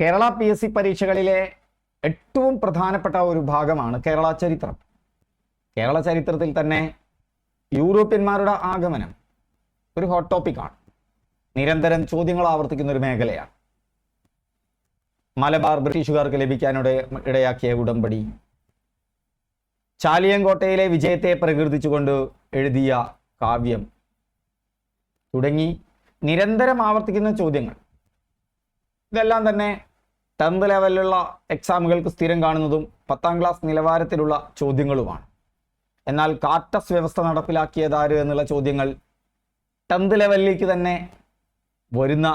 Kerala P S C പരീക്ഷകളിലെ ഏറ്റവും പ്രധാനപ്പെട്ട ഒരു ഭാഗമാണ് കേരള ചരിത്രം. കേരള ചരിത്രത്തിൽ തന്നെ യൂറോപ്യന്മാരുടെ ആഗമനം ഒരു ഹോട്ട് ടോപ്പിക്കാണ് നിരന്തരം ചോദ്യങ്ങൾ ആവർത്തിക്കുന്ന ഒരു മേഖലയാണ്. മലബാർ ബ്രിട്ടീഷുകാർക്ക് ലഭിക്കാനിട ഇടയാക്കിയ ഉടമ്പടി. ചാലിയങ്കോട്ടയിലെ വിജയത്തെ പ്രകീർത്തിച്ചുകൊണ്ട് എഴുതിയ കാവ്യം. തുടങ്ങി. നിരന്തരം ആവർത്തിക്കുന്ന ചോദ്യങ്ങൾ. ഇതെല്ലാം തന്നെ ടെൻത്ത് ലെവലിലുള്ള എക്സാമുകൾക്ക് സ്ഥിരം കാണുന്നതും പത്താം ക്ലാസ് നിലവാരത്തിലുള്ള ചോദ്യങ്ങളുമാണ്. എന്നാൽ കാർട്ടസ് വ്യവസ്ഥ നടപ്പിലാക്കിയതാര് എന്നുള്ള ചോദ്യങ്ങൾ ടെൻത്ത് ലെവലിലേക്ക് തന്നെ വരുന്ന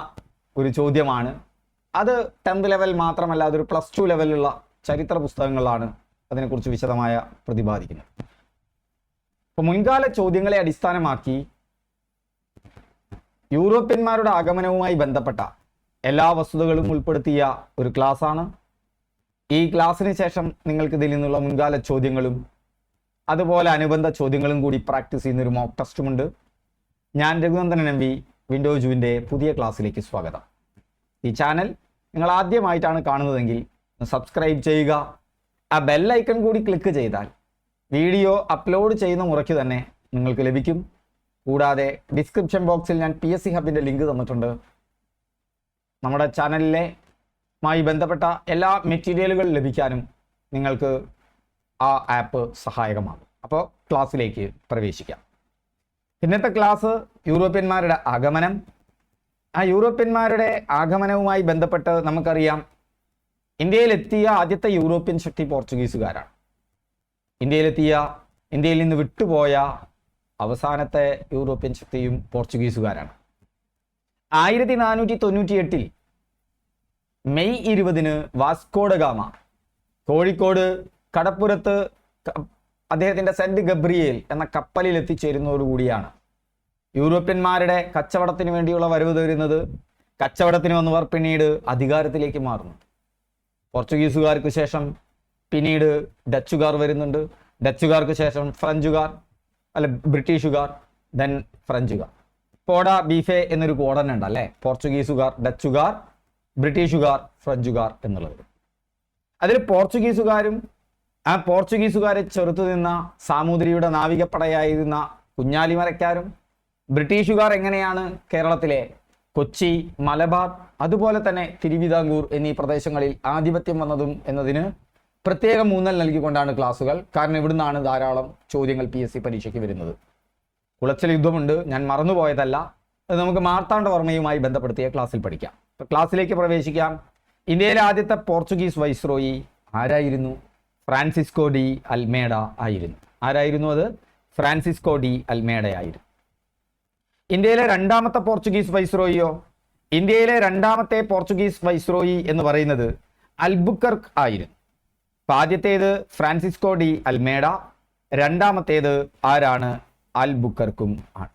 ഒരു ചോദ്യമാണ്. അത് ടെൻത്ത് ലെവൽ മാത്രമല്ല അതൊരു പ്ലസ് ടു ലെവലിലുള്ള ചരിത്ര പുസ്തകങ്ങളാണ് അതിനെക്കുറിച്ച് വിശദമായ പ്രതിപാദിക്കുന്നത്. അപ്പോൾ മുൻകാല ചോദ്യങ്ങളെ അടിസ്ഥാനമാക്കി യൂറോപ്യന്മാരുടെ ആഗമനവുമായി ബന്ധപ്പെട്ട എല്ലാ വസ്തുതകളും ഉൾപ്പെടുത്തിയ ഒരു ക്ലാസ്സാണ്. ഈ ക്ലാസ്സിന് ശേഷം നിങ്ങൾക്ക് ഇതിൽ നിന്നുള്ള മുൻകാല ചോദ്യങ്ങളും അതുപോലെ അനുബന്ധ ചോദ്യങ്ങളും കൂടി പ്രാക്ടീസ് ചെയ്യുന്ന ഒരു മോക്ക് ടെസ്റ്റുമുണ്ട് ഞാൻ രഘുനന്ദനൻ എം വി വിൻഡോജുവിന്റെ പുതിയ ക്ലാസ്സിലേക്ക് സ്വാഗതം. ഈ ചാനൽ നിങ്ങൾ ആദ്യമായിട്ടാണ് കാണുന്നതെങ്കിൽ സബ്സ്ക്രൈബ് ചെയ്യുക. ആ ബെല്ലൈക്കൺ കൂടി ക്ലിക്ക് ചെയ്താൽ വീഡിയോ അപ്ലോഡ് ചെയ്യുന്ന മുറയ്ക്ക് തന്നെ നിങ്ങൾക്ക് ലഭിക്കും. കൂടാതെ ഡിസ്ക്രിപ്ഷൻ ബോക്സിൽ ഞാൻ പി എസ് സി ഹബിന്റെ ലിങ്ക് തന്നിട്ടുണ്ട്. നമ്മുടെ ചാനലിലെ മായി ബന്ധപ്പെട്ട എല്ലാ മെറ്റീരിയലുകൾ ലഭിക്കാനും നിങ്ങൾക്ക് ആ ആപ്പ് സഹായകമാകും. അപ്പോൾ ക്ലാസ്സിലേക്ക് പ്രവേശിക്കാം. ഇന്നത്തെ ക്ലാസ് യൂറോപ്യന്മാരുടെ ആഗമനം. ആ യൂറോപ്യന്മാരുടെ ആഗമനവുമായി ബന്ധപ്പെട്ട് നമുക്കറിയാം ഇന്ത്യയിലെത്തിയ ആദ്യത്തെ യൂറോപ്യൻ ശക്തി പോർച്ചുഗീസുകാരാണ്. ഇന്ത്യയിലെത്തിയ ഇന്ത്യയിൽ നിന്ന് വിട്ടുപോയ അവസാനത്തെ യൂറോപ്യൻ ശക്തിയും പോർച്ചുഗീസുകാരാണ്. ആയിരത്തി നാനൂറ്റി തൊണ്ണൂറ്റി എട്ടിൽ മെയ് ഇരുപതിന് വാസ്കോഡഗാമ കോഴിക്കോട് കടപ്പുറത്ത് അദ്ദേഹത്തിന്റെ സെന്റ് ഗബ്രിയേൽ എന്ന കപ്പലിൽ എത്തിച്ചേരുന്നതോടുകൂടിയാണ്. യൂറോപ്യന്മാരുടെ കച്ചവടത്തിന് വേണ്ടിയുള്ള വരവ് തരുന്നത് കച്ചവടത്തിന് വന്നവർ പിന്നീട് അധികാരത്തിലേക്ക് മാറുന്നു. പോർച്ചുഗീസുകാർക്ക് ശേഷം പിന്നീട് ഡച്ചുകാർ വരുന്നുണ്ട്. ഡച്ചുകാർക്ക് ശേഷം ഫ്രഞ്ചുകാർ അല്ല ബ്രിട്ടീഷുകാർ ദെൻ ഫ്രഞ്ചുകാർ. പോഡ ബീഫെ എന്നൊരു കോഡൻ അല്ലേ? പോർച്ചുഗീസുകാർ ഡച്ചുകാർ ബ്രിട്ടീഷുകാർ ഫ്രഞ്ചുകാർ എന്നുള്ളത്. അതിൽ പോർച്ചുഗീസുകാരും ആ പോർച്ചുഗീസുകാരെ ചെറുത്തു നിന്ന സാമൂതിരിയുടെ നാവികപ്പടയായിരുന്ന കുഞ്ഞാലിമരക്കാരും ബ്രിട്ടീഷുകാർ എങ്ങനെയാണ് കേരളത്തിലെ കൊച്ചി മലബാർ അതുപോലെ തന്നെ തിരുവിതാംകൂർ എന്നീ പ്രദേശങ്ങളിൽ ആധിപത്യം വന്നതും എന്നതിന് പ്രത്യേക ഊന്നൽ നൽകിക്കൊണ്ടാണ് ക്ലാസ്സുകൾ കാരണം ഇവിടുന്നാണ് ധാരാളം ചോദ്യങ്ങൾ പി എസ് സി പരീക്ഷയ്ക്ക് വരുന്നത്. കുളച്ചൽ യുദ്ധമുണ്ട്. ഞാൻ മറന്നുപോയതല്ല. അത് നമുക്ക് മാർത്താണ്ഡവർമ്മയുമായി ബന്ധപ്പെടുത്തിയ ക്ലാസ്സിൽ പഠിക്കാം. ക്ലാസ്സിലേക്ക് പ്രവേശിക്കാം. ഇന്ത്യയിലെ ആദ്യത്തെ പോർച്ചുഗീസ് വൈസ്രോയി ആരായിരുന്നു? ഫ്രാൻസിസ്കോ ഡി അൽമേഡ ആയിരുന്നു. ആരായിരുന്നു അത്? ഫ്രാൻസിസ്കോ ഡി അൽമേഡ ആയിരുന്നു ഇന്ത്യയിലെ രണ്ടാമത്തെ പോർച്ചുഗീസ് വൈസ്രോയിയോ? ഇന്ത്യയിലെ രണ്ടാമത്തെ പോർച്ചുഗീസ് വൈസ്രോയി എന്ന് പറയുന്നത് അൽബുക്കർക്ക് ആയിരുന്നു. അപ്പൊ ആദ്യത്തേത് ഫ്രാൻസിസ്കോ ഡി അൽമേഡ. രണ്ടാമത്തേത് ആരാണ്? അൽബുക്കർക്കും ആണ്.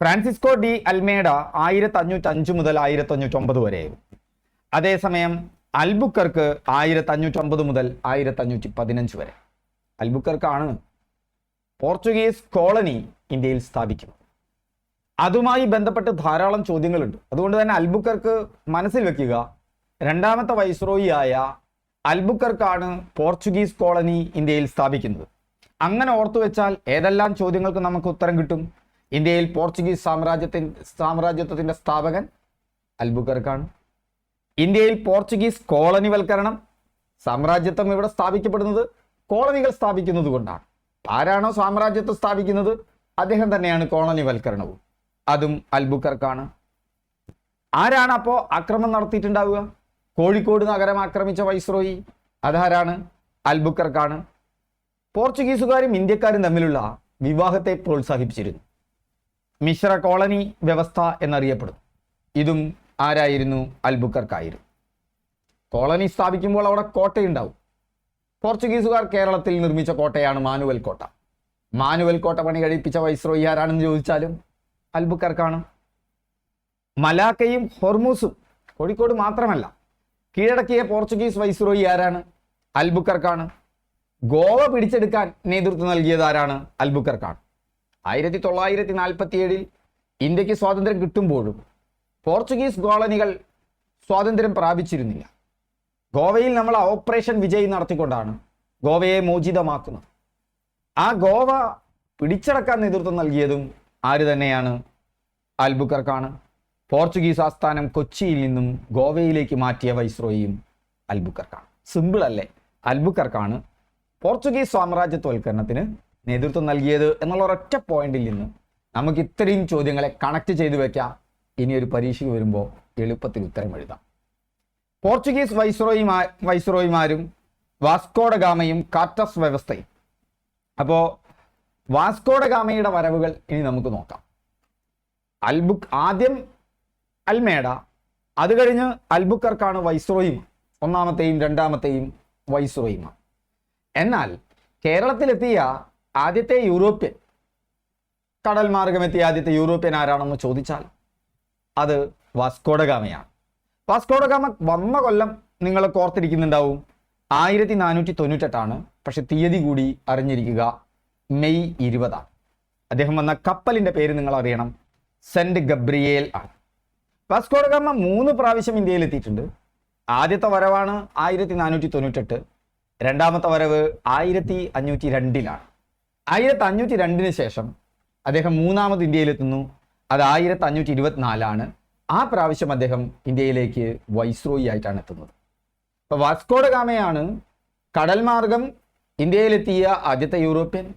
ഫ്രാൻസിസ്കോ ഡി അൽമേഡ ആയിരത്തി അഞ്ഞൂറ്റി അഞ്ച് മുതൽ ആയിരത്തി അഞ്ഞൂറ്റി ഒമ്പത് വരെയായിരുന്നു അതേസമയം അൽബുക്കർക്ക് ആയിരത്തി അഞ്ഞൂറ്റി ഒമ്പത് മുതൽ ആയിരത്തി അഞ്ഞൂറ്റി പതിനഞ്ച് വരെ. അൽബുക്കർക്കാണ് പോർച്ചുഗീസ് കോളനി ഇന്ത്യയിൽ സ്ഥാപിക്കുന്നത്. അതുമായി ബന്ധപ്പെട്ട് ധാരാളം ചോദ്യങ്ങളുണ്ട്. അതുകൊണ്ട് തന്നെ അൽബുക്കർക്ക് മനസ്സിൽ വെക്കുക രണ്ടാമത്തെ വൈസ്രോയി ആയ അൽബുക്കർക്കാണ് പോർച്ചുഗീസ് കോളനി ഇന്ത്യയിൽ സ്ഥാപിക്കുന്നത്. അങ്ങനെ ഓർത്തു വെച്ചാൽ ഏതെല്ലാം ചോദ്യങ്ങൾക്ക് നമുക്ക് ഉത്തരം കിട്ടും? ഇന്ത്യയിൽ പോർച്ചുഗീസ് സാമ്രാജ്യത്തിൻ സാമ്രാജ്യത്വത്തിന്റെ സ്ഥാപകൻ അൽബുക്കർക്കാണ് ഇന്ത്യയിൽ പോർച്ചുഗീസ് കോളനിവൽക്കരണം സാമ്രാജ്യത്വം ഇവിടെ സ്ഥാപിക്കപ്പെടുന്നത് കോളനികൾ സ്ഥാപിക്കുന്നത് കൊണ്ടാണ്. ആരാണോ സാമ്രാജ്യത്വം സ്ഥാപിക്കുന്നത്? അദ്ദേഹം തന്നെയാണ് കോളനിവൽക്കരണവും. അതും അൽബുക്കർക്കാണ് ആരാണ് അപ്പോൾ ആക്രമണം നടത്തിയിട്ടുണ്ടാവുക? കോഴിക്കോട് നഗരം ആക്രമിച്ച വൈസ്രോയി. അതാരാണ്? അൽബുക്കർക്കാണ് പോർച്ചുഗീസുകാരും ഇന്ത്യക്കാരും തമ്മിലുള്ള വിവാഹത്തെ പ്രോത്സാഹിപ്പിച്ചിരുന്നു. മിശ്ര കോളനി വ്യവസ്ഥ എന്നറിയപ്പെടുന്നു. ഇതും ആരായിരുന്നു? അൽബുക്കർക്കായിരുന്നു. കോളനി സ്ഥാപിക്കുമ്പോൾ അവിടെ കോട്ടയുണ്ടാവും. പോർച്ചുഗീസുകാർ കേരളത്തിൽ നിർമ്മിച്ച കോട്ടയാണ് മാനുവൽ കോട്ട. മാനുവൽ കോട്ട പണി കഴിപ്പിച്ച വൈസ്രോയി ആരാണെന്ന് ചോദിച്ചാലും അൽബുക്കർക്കാണ്. മലാക്കയും ഹൊർമൂസും കോഴിക്കോട് മാത്രമല്ല കീഴടക്കിയ പോർച്ചുഗീസ് വൈസ്രോയി ആരാണ് അൽബുക്കർക്കാണ്. ഗോവ പിടിച്ചെടുക്കാൻ നേതൃത്വം നൽകിയത് ആരാണ്? അൽബുക്കർക്കാണ്. ആയിരത്തി തൊള്ളായിരത്തി നാൽപ്പത്തി ഏഴിൽ ഇന്ത്യയ്ക്ക് സ്വാതന്ത്ര്യം കിട്ടുമ്പോഴും പോർച്ചുഗീസ് കോളനികൾ സ്വാതന്ത്ര്യം പ്രാപിച്ചിരുന്നില്ല. ഗോവയിൽ നമ്മൾ ഓപ്പറേഷൻ വിജയ് നടത്തിക്കൊണ്ടാണ് ഗോവയെ മോചിതമാക്കുന്നത്. ആ ഗോവ പിടിച്ചടക്കാൻ നേതൃത്വം നൽകിയതും ആര് തന്നെയാണ്? അൽബുക്കർക്കാണ്. പോർച്ചുഗീസ് ആസ്ഥാനം കൊച്ചിയിൽ നിന്നും ഗോവയിലേക്ക് മാറ്റിയ വൈസ്രോയിയും അൽബുക്കർക്കാണ്. സിമ്പിൾ അല്ലേ? അൽബുക്കർക്കാണ് പോർച്ചുഗീസ് സാമ്രാജ്യത്വൽക്കരണത്തിന് നേതൃത്വം നൽകിയത് എന്നുള്ള ഒരൊറ്റ പോയിന്റിൽ നിന്ന് നമുക്ക് ഇത്രയും ചോദ്യങ്ങളെ കണക്ട് ചെയ്തു വെക്കാം. ഇനി ഒരു പരീക്ഷയ്ക്ക് വരുമ്പോൾ എളുപ്പത്തിൽ ഉത്തരം എഴുതാം. പോർച്ചുഗീസ് വൈസ്രോയിമാ വൈസ്രോയിമാരും വാസ്കോഡ ഗാമയും കാറ്റസ് വ്യവസ്ഥയും. അപ്പോൾ വാസ്കോഡ ഗാമയുടെ വരവുകൾ ഇനി നമുക്ക് നോക്കാം. അൽബുക്ക് ആദ്യം അൽമേഡ അത് കഴിഞ്ഞ് അൽബുക്കർക്കാണ് വൈസ്രോയും ഒന്നാമത്തെയും രണ്ടാമത്തെയും വൈസ്രോയിമ. എന്നാൽ കേരളത്തിലെത്തിയ ആദ്യത്തെ യൂറോപ്യൻ കടൽ മാർഗമെത്തിയ ആദ്യത്തെ യൂറോപ്യൻ ആരാണെന്ന് ചോദിച്ചാൽ അത് വാസ്കോഡഗാമയാണ് വാസ്കോഡഗാമ വന്ന കൊല്ലം നിങ്ങൾ കോർത്തിരിക്കുന്നുണ്ടാവും ആയിരത്തി നാനൂറ്റി തൊണ്ണൂറ്റെട്ടാണ് പക്ഷെ തീയതി കൂടി അറിഞ്ഞിരിക്കുക മെയ് ഇരുപതാണ്. അദ്ദേഹം വന്ന കപ്പലിന്റെ പേര് നിങ്ങൾ അറിയണം. സെന്റ് ഗബ്രിയേൽ ആണ്. വാസ്കോഡഗാമ മൂന്ന് പ്രാവശ്യം ഇന്ത്യയിൽ എത്തിയിട്ടുണ്ട്. ആദ്യത്തെ വരവാണ് ആയിരത്തി നാനൂറ്റി തൊണ്ണൂറ്റെട്ട് രണ്ടാമത്തെ വരവ് ആയിരത്തി അഞ്ഞൂറ്റി രണ്ടിലാണ് ആയിരത്തി അഞ്ഞൂറ്റി രണ്ടിന് ശേഷം അദ്ദേഹം മൂന്നാമത് ഇന്ത്യയിലെത്തുന്നു. അത് ആയിരത്തി അഞ്ഞൂറ്റി ഇരുപത്തിനാലാണ് ആ പ്രാവശ്യം അദ്ദേഹം ഇന്ത്യയിലേക്ക് വൈസ്രോയി ആയിട്ടാണ് എത്തുന്നത്. ഇപ്പോൾ വാസ്കോഡ ഗാമയാണ് കടൽ മാർഗം ഇന്ത്യയിലെത്തിയ ആദ്യത്തെ യൂറോപ്യൻ.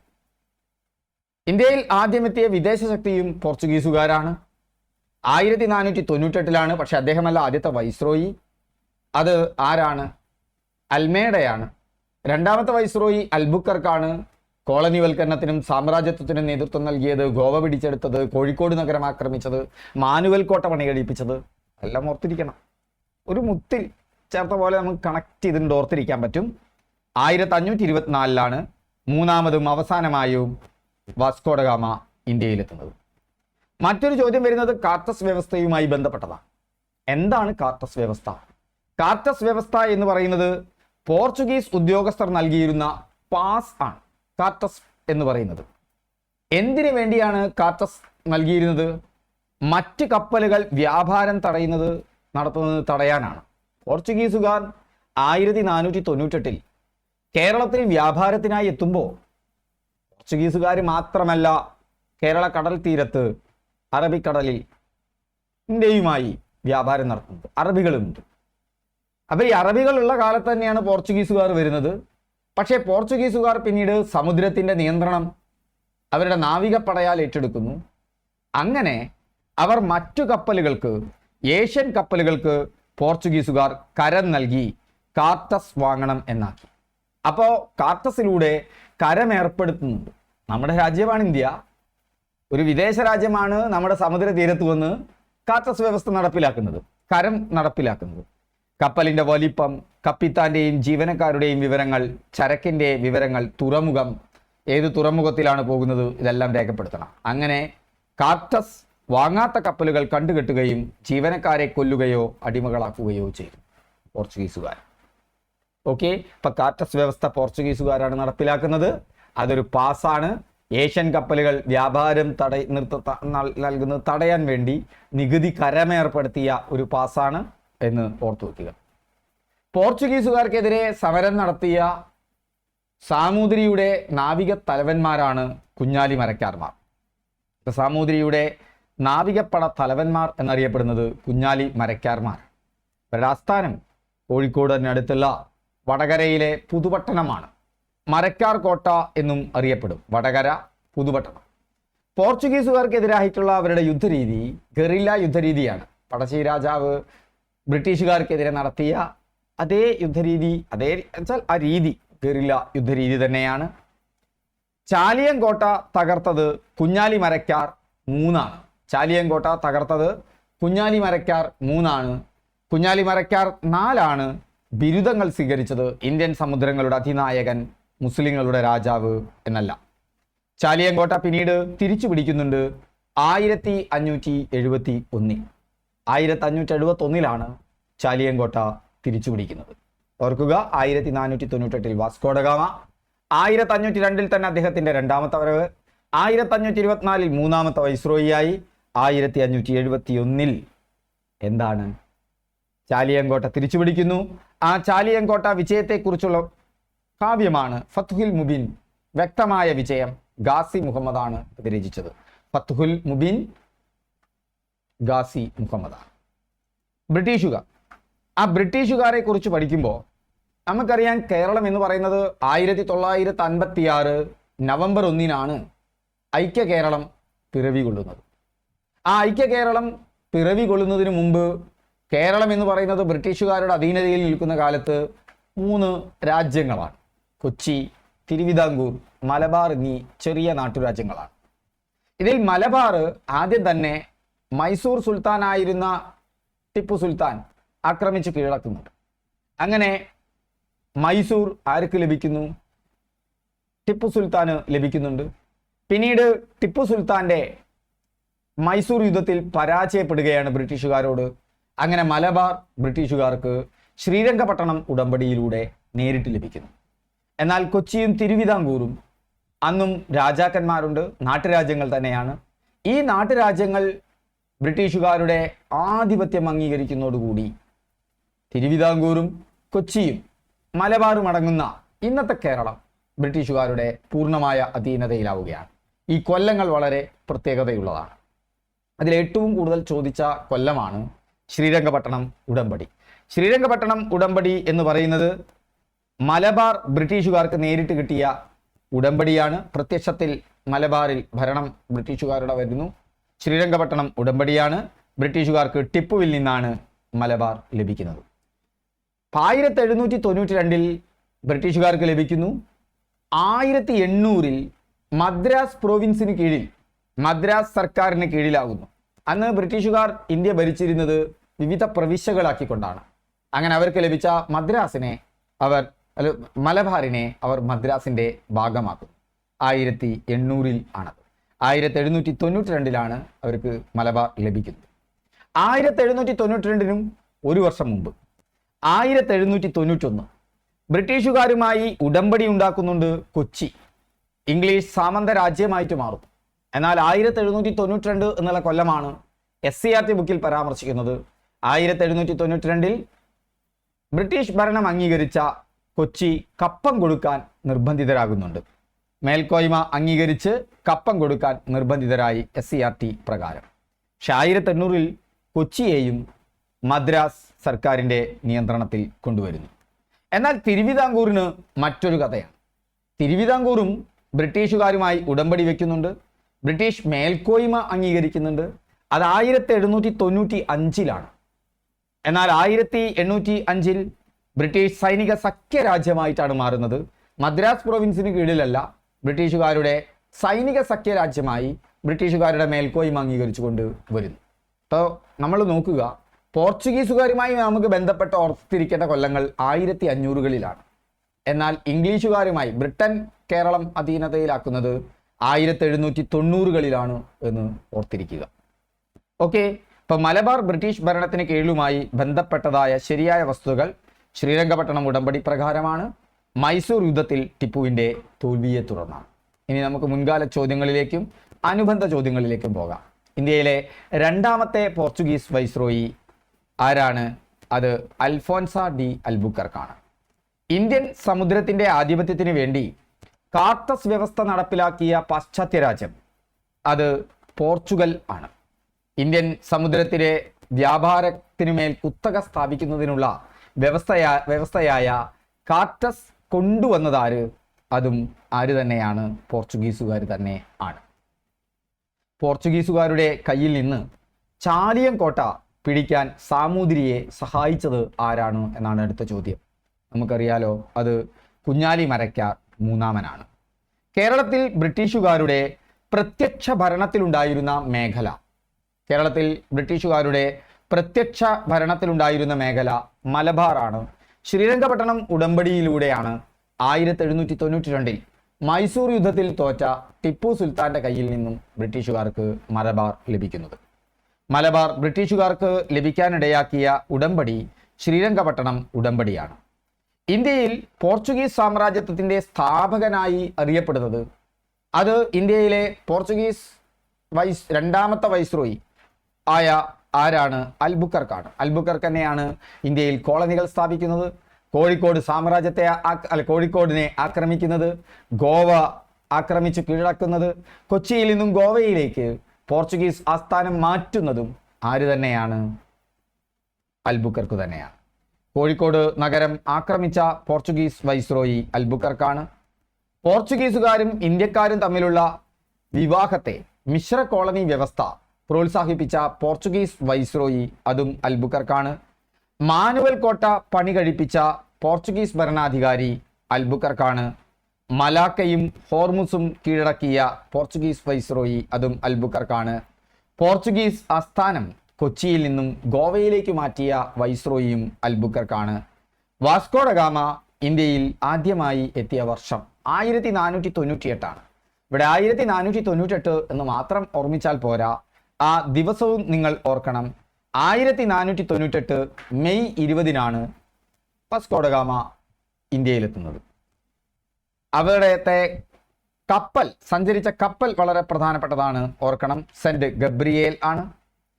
ഇന്ത്യയിൽ ആദ്യമെത്തിയ വിദേശ ശക്തിയും പോർച്ചുഗീസുകാരാണ്. ആയിരത്തി നാനൂറ്റി തൊണ്ണൂറ്റെട്ടിലാണ് പക്ഷെ അദ്ദേഹമല്ല ആദ്യത്തെ വൈസ്രോയി. അത് ആരാണ്? അൽമേഡയാണ്. രണ്ടാമത്തെ വൈസ്രോയി അൽബുക്കർക്കാണ് കോളനിവൽക്കരണത്തിനും സാമ്രാജ്യത്വത്തിനും നേതൃത്വം നൽകിയത് ഗോവ പിടിച്ചെടുത്തത് കോഴിക്കോട് നഗരം ആക്രമിച്ചത് മാനുവൽ കോട്ട പണികഴിപ്പിച്ചത്. എല്ലാം ഓർത്തിരിക്കണം. ഒരു മുത്തിൽ ചേർത്ത പോലെ നമുക്ക് കണക്ട് ചെയ്തിട്ട് ഓർത്തിരിക്കാൻ പറ്റും. ആയിരത്തി അഞ്ഞൂറ്റി ഇരുപത്തിനാലിലാണ് മൂന്നാമതും അവസാനമായും വാസ്കോഡഗാമ ഇന്ത്യയിലെത്തുന്നത്. മറ്റൊരു ചോദ്യം വരുന്നത് കാർട്ടസ് വ്യവസ്ഥയുമായി ബന്ധപ്പെട്ടതാണ്. എന്താണ് കാർട്ടസ് വ്യവസ്ഥ? കാർട്ടസ് വ്യവസ്ഥ എന്ന് പറയുന്നത് പോർച്ചുഗീസ് ഉദ്യോഗസ്ഥർ നൽകിയിരുന്ന പാസ് ആണ് കാർട്ടസ് എന്ന് പറയുന്നത്. എന്തിനു വേണ്ടിയാണ് കാർട്ടസ് നൽകിയിരുന്നത്? മറ്റ് കപ്പലുകൾ വ്യാപാരം തടയുന്നത് നടത്തുന്നത് തടയാനാണ്. പോർച്ചുഗീസുകാർ ആയിരത്തി നാനൂറ്റി തൊണ്ണൂറ്റെട്ടിൽ കേരളത്തിൽ വ്യാപാരത്തിനായി എത്തുമ്പോൾ പോർച്ചുഗീസുകാർ മാത്രമല്ല കേരള കടൽ തീരത്ത് അറബിക്കടലിൽ ഇന്ത്യയുമായി വ്യാപാരം നടത്തുന്നത്. അറബികളുമുണ്ട്. അപ്പോൾ ഈ അറബികളുള്ള കാലത്ത് തന്നെയാണ് പോർച്ചുഗീസുകാർ വരുന്നത്. പക്ഷേ പോർച്ചുഗീസുകാർ പിന്നീട് സമുദ്രത്തിന്റെ നിയന്ത്രണം അവരുടെ നാവിക നാവികപ്പടയാൽ ഏറ്റെടുക്കുന്നു. അങ്ങനെ അവർ മറ്റു കപ്പലുകൾക്ക് ഏഷ്യൻ കപ്പലുകൾക്ക് പോർച്ചുഗീസുകാർ കരം നൽകി കാർട്ടസ് വാങ്ങണം എന്നാക്കി. അപ്പോൾ കാർട്ടസിലൂടെ കരം ഏർപ്പെടുത്തുന്നുണ്ട്. നമ്മുടെ രാജ്യമാണ് ഇന്ത്യ. ഒരു വിദേശ രാജ്യമാണ് നമ്മുടെ സമുദ്ര തീരത്ത് വന്ന് കാർട്ടസ് വ്യവസ്ഥ നടപ്പിലാക്കുന്നത് കരം നടപ്പിലാക്കുന്നത്. കപ്പലിന്റെ വലിപ്പം കപ്പിത്താന്റെയും ജീവനക്കാരുടെയും വിവരങ്ങൾ ചരക്കിന്റെ വിവരങ്ങൾ തുറമുഖം ഏത് തുറമുഖത്തിലാണ് പോകുന്നത് ഇതെല്ലാം രേഖപ്പെടുത്തണം. അങ്ങനെ കാർട്ടസ് വാങ്ങാത്ത കപ്പലുകൾ കണ്ടുകെട്ടുകയും ജീവനക്കാരെ കൊല്ലുകയോ അടിമകളാക്കുകയോ ചെയ്തു. പോർച്ചുഗീസുകാർ. ഓക്കെ? ഇപ്പൊ കാർട്ടസ് വ്യവസ്ഥ പോർച്ചുഗീസുകാരാണ് നടപ്പിലാക്കുന്നത്. അതൊരു പാസാണ് ഏഷ്യൻ കപ്പലുകൾ വ്യാപാരം തട നിർത്ത നൽകുന്നത് തടയാൻ വേണ്ടി നികുതി കരമേർപ്പെടുത്തിയ ഒരു പാസ്സാണ്. എന്ന് ഓർത്തു വയ്ക്കുക. പോർച്ചുഗീസുകാർക്കെതിരെ സമരം നടത്തിയ സാമൂതിരിയുടെ നാവിക തലവന്മാരാണ് കുഞ്ഞാലി മരക്കാർമാർ. സാമൂതിരിയുടെ നാവികപ്പട തലവന്മാർ എന്നറിയപ്പെടുന്നത് കുഞ്ഞാലി മരക്കാർമാർ. ഇവരുടെ ആസ്ഥാനം കോഴിക്കോടിനടുത്തുള്ള വടകരയിലെ പുതുപട്ടണമാണ്. മരക്കാർ കോട്ട എന്നും അറിയപ്പെടും. വടകര പുതുപട്ടണം. പോർച്ചുഗീസുകാർക്കെതിരായിട്ടുള്ള അവരുടെ യുദ്ധരീതി ഗറില്ല യുദ്ധരീതിയാണ്. പടശ്ശി രാജാവ് ബ്രിട്ടീഷുകാർക്കെതിരെ നടത്തിയ അതേ യുദ്ധരീതി അതേ വെച്ചാൽ ആ രീതി ഗറില്ല യുദ്ധരീതി തന്നെയാണ്. ചാലിയങ്കോട്ട തകർത്തത് കുഞ്ഞാലി മരക്കാർ മൂന്നാണ്. ചാലിയങ്കോട്ട തകർത്തത് കുഞ്ഞാലി മരക്കാർ മൂന്നാണ്. കുഞ്ഞാലി മരക്കാർ നാലാണ് ബിരുദങ്ങൾ സ്വീകരിച്ചത് ഇന്ത്യൻ സമുദ്രങ്ങളുടെ അധിനായകൻ മുസ്ലിങ്ങളുടെ രാജാവ് എന്നല്ല. ചാലിയങ്കോട്ട പിന്നീട് തിരിച്ചു പിടിക്കുന്നുണ്ട് ആയിരത്തി അഞ്ഞൂറ്റി എഴുപത്തി ഒന്നിൽ. ആയിരത്തി അഞ്ഞൂറ്റി എഴുപത്തി ഒന്നിലാണ് ചാലിയങ്കോട്ട തിരിച്ചു പിടിക്കുന്നത് ഓർക്കുക ആയിരത്തി നാനൂറ്റി തൊണ്ണൂറ്റെട്ടിൽ വാസ്കോഡഗാമ ആയിരത്തി അഞ്ഞൂറ്റി രണ്ടിൽ തന്നെ അദ്ദേഹത്തിന്റെ രണ്ടാമത്തെ വരവ് ആയിരത്തി അഞ്ഞൂറ്റി ഇരുപത്തിനാലിൽ മൂന്നാമത്തെ വൈസ്രോയിയായി ആയിരത്തി അഞ്ഞൂറ്റി എഴുപത്തി ഒന്നിൽ എന്താണ്? ചാലിയങ്കോട്ട തിരിച്ചു പിടിക്കുന്നു ആ ചാലിയങ്കോട്ട വിജയത്തെക്കുറിച്ചുള്ള കാവ്യമാണ് ഫത്ഹുൽ മുബിൻ വ്യക്തമായ വിജയം ഗാസി മുഹമ്മദാണ് രചിച്ചത് ഫത്തുഹുൽ മുബീൻ ഗാസി മുഹമ്മദാണ് ബ്രിട്ടീഷുകാർ. ആ ബ്രിട്ടീഷുകാരെ കുറിച്ച് പഠിക്കുമ്പോൾ നമുക്കറിയാം കേരളം എന്ന് പറയുന്നത് ആയിരത്തി തൊള്ളായിരത്തി അൻപത്തി ആറ് നവംബർ ഒന്നിനാണ് ഐക്യ കേരളം പിറവി കൊള്ളുന്നത്. ആ ഐക്യ കേരളം പിറവി കൊള്ളുന്നതിന് മുമ്പ് കേരളം എന്ന് പറയുന്നത് ബ്രിട്ടീഷുകാരുടെ അധീനതയിൽ നിൽക്കുന്ന കാലത്ത് മൂന്ന് രാജ്യങ്ങളാണ്. കൊച്ചി തിരുവിതാംകൂർ മലബാർ എന്നീ ചെറിയ നാട്ടുരാജ്യങ്ങളാണ്. ഇതിൽ മലബാർ ആദ്യം തന്നെ മൈസൂർ സുൽത്താനായിരുന്ന ടിപ്പു സുൽത്താൻ ആക്രമിച്ച് കീഴടക്കുന്നു അങ്ങനെ മൈസൂർ ആർക്ക് ലഭിക്കുന്നു? ടിപ്പു സുൽത്താന് ലഭിക്കുന്നുണ്ട്. പിന്നീട് ടിപ്പു സുൽത്താന്റെ മൈസൂർ യുദ്ധത്തിൽ പരാജയപ്പെടുകയാണ് ബ്രിട്ടീഷുകാരോട്. അങ്ങനെ മലബാർ ബ്രിട്ടീഷുകാർക്ക് ശ്രീരംഗപട്ടണം ഉടമ്പടിയിലൂടെ നേരിട്ട് ലഭിക്കുന്നു. എന്നാൽ കൊച്ചിയും തിരുവിതാംകൂറും അന്നും രാജാക്കന്മാരുണ്ട് നാട്ടുരാജ്യങ്ങൾ തന്നെയാണ്. ഈ നാട്ടുരാജ്യങ്ങൾ ബ്രിട്ടീഷുകാരുടെ ആധിപത്യം അംഗീകരിക്കുന്നതോടുകൂടി തിരുവിതാംകൂറും കൊച്ചിയും മലബാറും അടങ്ങുന്ന ഇന്നത്തെ കേരളം ബ്രിട്ടീഷുകാരുടെ പൂർണമായ അധീനതയിലാവുകയാണ്. ഈ കൊല്ലങ്ങൾ വളരെ പ്രത്യേകതയുള്ളതാണ്. അതിൽ ഏറ്റവും കൂടുതൽ ചോദിച്ച കൊല്ലമാണ് ശ്രീരംഗപട്ടണം ഉടമ്പടി. ശ്രീരംഗപട്ടണം ഉടമ്പടി എന്ന് പറയുന്നത് മലബാർ ബ്രിട്ടീഷുകാർക്ക് നേരിട്ട് കിട്ടിയ ഉടമ്പടിയാണ്. പ്രത്യക്ഷത്തിൽ മലബാറിൽ ഭരണം ബ്രിട്ടീഷുകാരുടെ വരുന്നു. ശ്രീരംഗപട്ടണം ഉടമ്പടിയാണ്. ബ്രിട്ടീഷുകാർക്ക് ടിപ്പുവിൽ നിന്നാണ് മലബാർ ലഭിക്കുന്നത്. ആയിരത്തി എഴുന്നൂറ്റി തൊണ്ണൂറ്റി രണ്ടിൽ ബ്രിട്ടീഷുകാർക്ക് ലഭിക്കുന്നു. ആയിരത്തി എണ്ണൂറിൽ മദ്രാസ് പ്രോവിൻസിന് കീഴിൽ മദ്രാസ് സർക്കാരിന് കീഴിലാകുന്നു. അന്ന് ബ്രിട്ടീഷുകാർ ഇന്ത്യ ഭരിച്ചിരുന്നത് വിവിധ പ്രവിശ്യകളാക്കിക്കൊണ്ടാണ്. അങ്ങനെ അവർക്ക് ലഭിച്ച മദ്രാസിനെ അവർ മലബാറിനെ അവർ മദ്രാസിന്റെ ഭാഗമാക്കും ആയിരത്തി എണ്ണൂറിൽ ആണത്. ആയിരത്തി എഴുന്നൂറ്റി തൊണ്ണൂറ്റി രണ്ടിലാണ് അവർക്ക് മലബാർ ലഭിക്കുന്നത്. ആയിരത്തി എഴുന്നൂറ്റി തൊണ്ണൂറ്റി രണ്ടിനും ഒരു വർഷം മുമ്പ് ആയിരത്തി എഴുന്നൂറ്റി തൊണ്ണൂറ്റൊന്ന് ബ്രിട്ടീഷുകാരുമായി ഉടമ്പടി ഉണ്ടാക്കുന്നുണ്ട് കൊച്ചി. ഇംഗ്ലീഷ് സാമന്ത രാജ്യമായിട്ട് മാറും. എന്നാൽ ആയിരത്തി എഴുന്നൂറ്റി തൊണ്ണൂറ്റി രണ്ട് എന്നുള്ള കൊല്ലമാണ് എസ് സി ആർ ടി ബുക്കിൽ പരാമർശിക്കുന്നത്. ആയിരത്തി എഴുന്നൂറ്റി തൊണ്ണൂറ്റി രണ്ടിൽ ബ്രിട്ടീഷ് ഭരണം അംഗീകരിച്ച കൊച്ചി കപ്പം കൊടുക്കാൻ നിർബന്ധിതരാകുന്നുണ്ട്. മേൽക്കോയ്മ അംഗീകരിച്ച് കപ്പം കൊടുക്കാൻ നിർബന്ധിതരായി എസ് സി ആർ ടി പ്രകാരം. പക്ഷെ ആയിരത്തി എണ്ണൂറിൽ കൊച്ചിയെയും മദ്രാസ് സർക്കാരിന്റെ നിയന്ത്രണത്തിൽ കൊണ്ടുവരുന്നു. എന്നാൽ തിരുവിതാംകൂറിന് മറ്റൊരു കഥയാണ്. തിരുവിതാംകൂറും ബ്രിട്ടീഷുകാരുമായി ഉടമ്പടി വെക്കുന്നുണ്ട്. ബ്രിട്ടീഷ് മേൽക്കോയ്മ അംഗീകരിക്കുന്നുണ്ട്. അത് ആയിരത്തി എഴുന്നൂറ്റി തൊണ്ണൂറ്റി അഞ്ചിലാണ് എന്നാൽ ആയിരത്തി എണ്ണൂറ്റി അഞ്ചിൽ ബ്രിട്ടീഷ് സൈനിക സഖ്യ രാജ്യമായിട്ടാണ് മാറുന്നത്. മദ്രാസ് പ്രൊവിൻസിന് കീഴിലല്ല ബ്രിട്ടീഷുകാരുടെ സൈനിക സഖ്യ രാജ്യമായി ബ്രിട്ടീഷുകാരുടെ മേൽക്കോയ്മ അംഗീകരിച്ചുകൊണ്ട് വരുന്നു. അപ്പോൾ നമ്മൾ നോക്കുക പോർച്ചുഗീസുകാരുമായി നമുക്ക് ബന്ധപ്പെട്ട ഓർത്തിരിക്കേണ്ട കൊല്ലങ്ങൾ ആയിരത്തി അഞ്ഞൂറുകളിലാണ് എന്നാൽ ഇംഗ്ലീഷുകാരുമായി ബ്രിട്ടൻ കേരളം അധീനതയിലാക്കുന്നത് ആയിരത്തി എഴുന്നൂറ്റി തൊണ്ണൂറുകളിലാണ് എന്ന് ഓർത്തിരിക്കുക. ഓക്കെ ഇപ്പൊ മലബാർ ബ്രിട്ടീഷ് ഭരണത്തിന് കീഴിലുമായി ബന്ധപ്പെട്ടതായ ശരിയായ വസ്തുതകൾ ശ്രീരംഗപട്ടണം ഉടമ്പടി പ്രകാരമാണ്. മൈസൂർ യുദ്ധത്തിൽ ടിപ്പുവിന്റെ തോൽവിയെ തുടർന്നാണ്. ഇനി നമുക്ക് മുൻകാല ചോദ്യങ്ങളിലേക്കും അനുബന്ധ ചോദ്യങ്ങളിലേക്കും പോകാം. ഇന്ത്യയിലെ രണ്ടാമത്തെ പോർച്ചുഗീസ് വൈസ്രോയി ആരാണ്? അത് അൽഫോൻസ ഡി അൽബുക്കർക്കാണ്. ഇന്ത്യൻ സമുദ്രത്തിന്റെ ആധിപത്യത്തിന് വേണ്ടി കാർട്ടസ് വ്യവസ്ഥ നടപ്പിലാക്കിയ പാശ്ചാത്യ രാജ്യം അത് പോർച്ചുഗൽ ആണ്. ഇന്ത്യൻ സമുദ്രത്തിലെ വ്യാപാരത്തിനുമേൽ കുത്തക സ്ഥാപിക്കുന്നതിനുള്ള വ്യവസ്ഥയാ വ്യവസ്ഥയായ കാർട്ടസ് കൊണ്ടുവന്നതാര് അതും ആര് തന്നെയാണ്? പോർച്ചുഗീസുകാർ തന്നെ ആണ്. പോർച്ചുഗീസുകാരുടെ കയ്യിൽ നിന്ന് ചാലിയം കോട്ട പിടിക്കാൻ സാമൂതിരിയെ സഹായിച്ചത് ആരാണ് എന്നാണ് അടുത്ത ചോദ്യം. നമുക്കറിയാലോ അത് കുഞ്ഞാലി മരക്കാർ മൂന്നാമനാണ്. കേരളത്തിൽ ബ്രിട്ടീഷുകാരുടെ പ്രത്യക്ഷ ഭരണത്തിലുണ്ടായിരുന്ന മേഖല കേരളത്തിൽ ബ്രിട്ടീഷുകാരുടെ പ്രത്യക്ഷ ഭരണത്തിലുണ്ടായിരുന്ന മേഖല മലബാറാണ്. ശ്രീരംഗപട്ടണം ഉടമ്പടിയിലൂടെയാണ് ആയിരത്തി എഴുന്നൂറ്റി തൊണ്ണൂറ്റി രണ്ടിൽ മൈസൂർ യുദ്ധത്തിൽ തോറ്റ ടിപ്പു സുൽത്താന്റെ കയ്യിൽ നിന്നും ബ്രിട്ടീഷുകാർക്ക് മലബാർ ലഭിക്കുന്നത്. മലബാർ ബ്രിട്ടീഷുകാർക്ക് ലഭിക്കാനിടയാക്കിയ ഉടമ്പടി ശ്രീരംഗപട്ടണം ഉടമ്പടിയാണ്. ഇന്ത്യയിൽ പോർച്ചുഗീസ് സാമ്രാജ്യത്വത്തിന്റെ സ്ഥാപകനായി അറിയപ്പെടുന്നത് അത് ഇന്ത്യയിലെ പോർച്ചുഗീസ് വൈസ് രണ്ടാമത്തെ വൈസ്രോയി ആയ ആരാണ് അൽബുക്കർക്കാണ്? അൽബുക്കർക്ക് തന്നെയാണ് ഇന്ത്യയിൽ കോളനികൾ സ്ഥാപിക്കുന്നത്. കോഴിക്കോട് സാമ്രാജ്യത്തെ അല്ല കോഴിക്കോടിനെ ആക്രമിക്കുന്നത്. ഗോവ ആക്രമിച്ച് കീഴടക്കുന്നത്. കൊച്ചിയിൽ നിന്നും ഗോവയിലേക്ക് പോർച്ചുഗീസ് ആസ്ഥാനം മാറ്റുന്നതും ആര് തന്നെയാണ്? അൽബുക്കർക്ക് തന്നെയാണ്. കോഴിക്കോട് നഗരം ആക്രമിച്ച പോർച്ചുഗീസ് വൈസ്രോയി അൽബുക്കർക്കാണ്. പോർച്ചുഗീസുകാരും ഇന്ത്യക്കാരും തമ്മിലുള്ള വിവാഹത്തെ മിശ്ര കോളനി വ്യവസ്ഥ പ്രോത്സാഹിപ്പിച്ച പോർച്ചുഗീസ് വൈസ്രോയി അതും അൽബുക്കർക്കാണ്. മാനുവൽ കോട്ട പണി കഴിപ്പിച്ച പോർച്ചുഗീസ് ഭരണാധികാരി അൽബുക്കർക്കാണ്. മലാക്കയും ഹോർമുസും കീഴടക്കിയ പോർച്ചുഗീസ് വൈസ്രോയി അതും അൽബുക്കർക്കാണ്. പോർച്ചുഗീസ് ആസ്ഥാനം കൊച്ചിയിൽ നിന്നും ഗോവയിലേക്ക് മാറ്റിയ വൈസ്രോയിയും അൽബുക്കർക്കാണ്. വാസ്കോഡഗാമ ഇന്ത്യയിൽ ആദ്യമായി എത്തിയ വർഷം ആയിരത്തി നാനൂറ്റി തൊണ്ണൂറ്റിയെട്ടാണ്. ഇവിടെ ആയിരത്തി നാനൂറ്റി തൊണ്ണൂറ്റെട്ട് എന്ന് മാത്രം ഓർമ്മിച്ചാൽ പോരാ. ആ ദിവസവും നിങ്ങൾ ഓർക്കണം. ആയിരത്തി നാനൂറ്റി തൊണ്ണൂറ്റെട്ട് മെയ് ഇരുപതിനാണ് വാസ്കോഡ ഗാമ ഇന്ത്യയിലെത്തുന്നത്. അവരുടെ കപ്പൽ സഞ്ചരിച്ച കപ്പൽ വളരെ പ്രധാനപ്പെട്ടതാണ്. ഓർക്കണം സെന്റ് ഗബ്രിയേൽ ആണ്.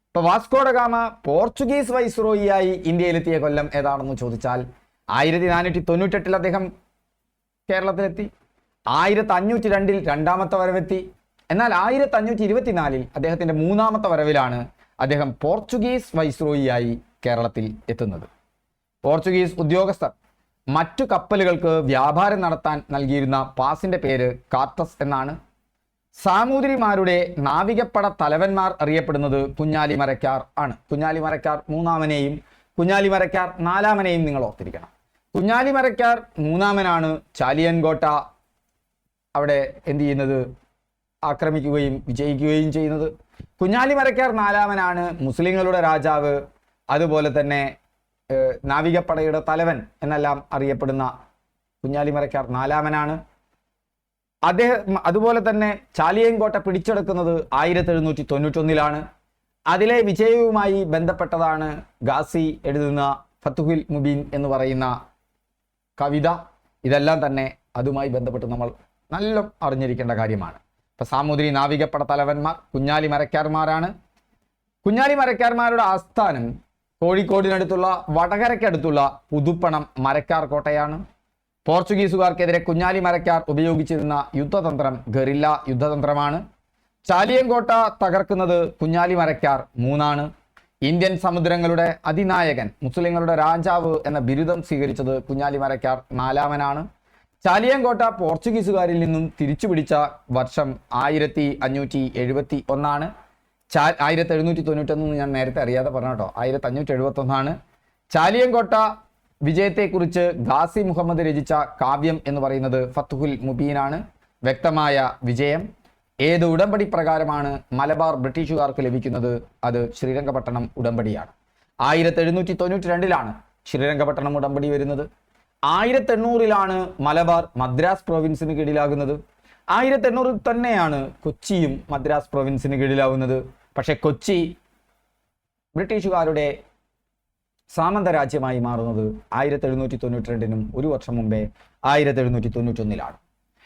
ഇപ്പൊ വാസ്കോഡ ഗാമ പോർച്ചുഗീസ് വൈസ്രോയിയായി ഇന്ത്യയിലെത്തിയ കൊല്ലം ഏതാണെന്ന് ചോദിച്ചാൽ ആയിരത്തി നാനൂറ്റി തൊണ്ണൂറ്റെട്ടിൽ അദ്ദേഹം കേരളത്തിലെത്തി. ആയിരത്തി അഞ്ഞൂറ്റി രണ്ടിൽ രണ്ടാമത്തെ വരവെത്തി. എന്നാൽ ആയിരത്തി അഞ്ഞൂറ്റി ഇരുപത്തിനാലിൽ അദ്ദേഹത്തിന്റെ മൂന്നാമത്തെ വരവിലാണ് അദ്ദേഹം പോർച്ചുഗീസ് വൈസ്രോയിയായി കേരളത്തിൽ എത്തുന്നത്. പോർച്ചുഗീസ് ഉദ്യോഗസ്ഥർ മറ്റു കപ്പലുകൾക്ക് വ്യാപാരം നടത്താൻ നൽകിയിരുന്ന പാസിന്റെ പേര് കാർട്ടസ് എന്നാണ്. സാമൂതിരിമാരുടെ നാവികപ്പട തലവന്മാർ അറിയപ്പെടുന്നത് കുഞ്ഞാലി മരക്കാർ ആണ്. കുഞ്ഞാലി മരക്കാർ മൂന്നാമനെയും കുഞ്ഞാലി മരക്കാർ നാലാമനെയും നിങ്ങൾ ഓർത്തിരിക്കണം. കുഞ്ഞാലി മരക്കാർ മൂന്നാമനാണ് ചാലിയൻകോട്ട. അവിടെ എന്ത് ചെയ്യുന്നത്? ആക്രമിക്കുകയും വിജയിക്കുകയും ചെയ്യുന്നത്. കുഞ്ഞാലി മരക്കാർ നാലാമനാണ് മുസ്ലിങ്ങളുടെ രാജാവ്. അതുപോലെ തന്നെ നാവികപ്പടയുടെ തലവൻ എന്നെല്ലാം അറിയപ്പെടുന്ന കുഞ്ഞാലി മരക്കാർ നാലാമനാണ്. അദ്ദേഹം അതുപോലെ തന്നെ ചാലിയൻകോട്ട പിടിച്ചെടുക്കുന്നത് ആയിരത്തി എഴുന്നൂറ്റി തൊണ്ണൂറ്റൊന്നിലാണ് അതിലെ വിജയവുമായി ബന്ധപ്പെട്ടതാണ് ഗാസി എഴുതുന്ന ഫത്തുഹുൽ മുബീൻ എന്ന് പറയുന്ന കവിത. ഇതെല്ലാം തന്നെ അതുമായി ബന്ധപ്പെട്ട് നമ്മൾ നല്ല അറിഞ്ഞിരിക്കേണ്ട കാര്യമാണ്. ഇപ്പൊ സാമൂതിരി നാവികപ്പട തലവന്മാർ കുഞ്ഞാലി മരക്കാർമാരാണ്. കുഞ്ഞാലി മരക്കാർമാരുടെ ആസ്ഥാനം കോഴിക്കോടിനടുത്തുള്ള വടകരയ്ക്കടുത്തുള്ള പുതുപ്പണം മരക്കാർ കോട്ടയാണ് പോർച്ചുഗീസുകാർക്കെതിരെ കുഞ്ഞാലി മരക്കാർ ഉപയോഗിച്ചിരുന്ന യുദ്ധതന്ത്രം ഗറില്ല യുദ്ധതന്ത്രമാണ്. ചാലിയങ്കോട്ട തകർക്കുന്നത് കുഞ്ഞാലി മരക്കാർ മൂന്നാണ്. ഇന്ത്യൻ സമുദ്രങ്ങളുടെ അതിനായകൻ മുസ്ലിങ്ങളുടെ രാജാവ് എന്ന ബിരുദം സ്വീകരിച്ചത് കുഞ്ഞാലി മരക്കാർ നാലാമനാണ്. ചാലിയൻകോട്ട പോർച്ചുഗീസുകാരിൽ നിന്നും തിരിച്ചു പിടിച്ച വർഷം ആയിരത്തി അഞ്ഞൂറ്റി എഴുപത്തി ഒന്നാണ്. ചാ ആയിരത്തി എഴുന്നൂറ്റി തൊണ്ണൂറ്റൊന്ന് ഞാൻ നേരത്തെ അറിയാതെ പറഞ്ഞു കേട്ടോ. ആയിരത്തി അഞ്ഞൂറ്റി എഴുപത്തി ഒന്നാണ് ചാലിയങ്കോട്ട വിജയത്തെക്കുറിച്ച് ഗാസി മുഹമ്മദ് രചിച്ച കാവ്യം എന്ന് പറയുന്നത് ഫത്തുഹുൽ മുബീനാണ്. വ്യക്തമായ വിജയം. ഏത് ഉടമ്പടി പ്രകാരമാണ് മലബാർ ബ്രിട്ടീഷുകാർക്ക് ലഭിക്കുന്നത്? അത് ശ്രീരംഗപട്ടണം ഉടമ്പടിയാണ്. ആയിരത്തി എഴുന്നൂറ്റി തൊണ്ണൂറ്റി രണ്ടിലാണ് ശ്രീരംഗപട്ടണം ഉടമ്പടി വരുന്നത്. ആയിരത്തി എണ്ണൂറിലാണ് മലബാർ മദ്രാസ് പ്രൊവിൻസിന് കീഴിലാകുന്നത്. ആയിരത്തി എണ്ണൂറിൽ തന്നെയാണ് കൊച്ചിയും മദ്രാസ് പ്രൊവിൻസിന് കീഴിലാവുന്നത്. പക്ഷെ കൊച്ചി ബ്രിട്ടീഷുകാരുടെ സാമന്ത രാജ്യമായി മാറുന്നത് ആയിരത്തി എഴുന്നൂറ്റി തൊണ്ണൂറ്റി രണ്ടിനും ഒരു വർഷം മുമ്പേ ആയിരത്തി എഴുന്നൂറ്റി തൊണ്ണൂറ്റൊന്നിലാണ്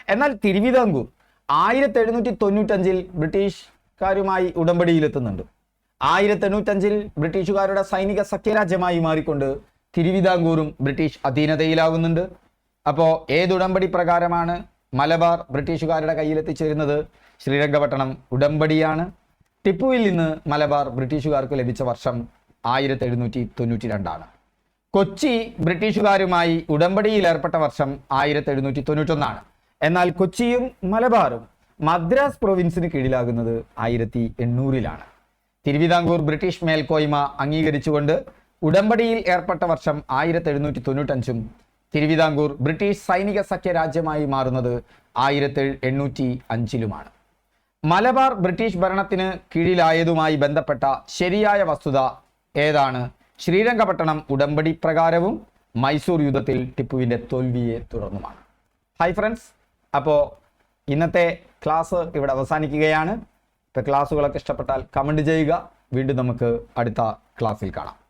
എന്നാൽ തിരുവിതാംകൂർ ആയിരത്തി എഴുന്നൂറ്റി തൊണ്ണൂറ്റഞ്ചിൽ ബ്രിട്ടീഷുകാരുമായി ഉടമ്പടിയിലെത്തുന്നുണ്ട്. ആയിരത്തി എണ്ണൂറ്റഞ്ചിൽ ബ്രിട്ടീഷുകാരുടെ സൈനിക സഖ്യരാജ്യമായി മാറിക്കൊണ്ട് തിരുവിതാംകൂറും ബ്രിട്ടീഷ് അധീനതയിലാവുന്നുണ്ട്. അപ്പോൾ ഏതുടമ്പടി പ്രകാരമാണ് മലബാർ ബ്രിട്ടീഷുകാരുടെ കയ്യിലെത്തിച്ചേരുന്നത്? ശ്രീരംഗപട്ടണം ഉടമ്പടിയാണ്. ടിപ്പുവിൽ നിന്ന് മലബാർ ബ്രിട്ടീഷുകാർക്ക് ലഭിച്ച വർഷം ആയിരത്തി എഴുന്നൂറ്റി തൊണ്ണൂറ്റി രണ്ടാണ് കൊച്ചി ബ്രിട്ടീഷുകാരുമായി ഉടമ്പടിയിൽ ഏർപ്പെട്ട വർഷം ആയിരത്തി എഴുന്നൂറ്റി തൊണ്ണൂറ്റൊന്നാണ് എന്നാൽ കൊച്ചിയും മലബാറും മദ്രാസ് പ്രൊവിൻസിന് കീഴിലാകുന്നത് ആയിരത്തി എണ്ണൂറിലാണ് തിരുവിതാംകൂർ ബ്രിട്ടീഷ് മേൽക്കോയ്മ അംഗീകരിച്ചുകൊണ്ട് ഉടമ്പടിയിൽ ഏർപ്പെട്ട വർഷം ആയിരത്തി എഴുന്നൂറ്റി തൊണ്ണൂറ്റഞ്ചും തിരുവിതാംകൂർ ബ്രിട്ടീഷ് സൈനിക സഖ്യ രാജ്യമായി മാറുന്നത് ആയിരത്തി എണ്ണൂറ്റി അഞ്ചിലുമാണ് മലബാർ ബ്രിട്ടീഷ് ഭരണത്തിന് കീഴിലായതുമായി ബന്ധപ്പെട്ട ശരിയായ വസ്തുത ഏതാണ്? ശ്രീരംഗപട്ടണം ഉടമ്പടി പ്രകാരവും മൈസൂർ യുദ്ധത്തിൽ ടിപ്പുവിന്റെ തോൽവിയെ തുടർന്നുമാണ്. ഹായ് ഫ്രണ്ട്സ് അപ്പോൾ ഇന്നത്തെ ക്ലാസ് ഇവിടെ അവസാനിക്കുകയാണ്. ഇപ്പോൾ ക്ലാസ്സുകളൊക്കെ ഇഷ്ടപ്പെട്ടാൽ കമന്റ് ചെയ്യുക. വീണ്ടും നമുക്ക് അടുത്ത ക്ലാസ്സിൽ കാണാം.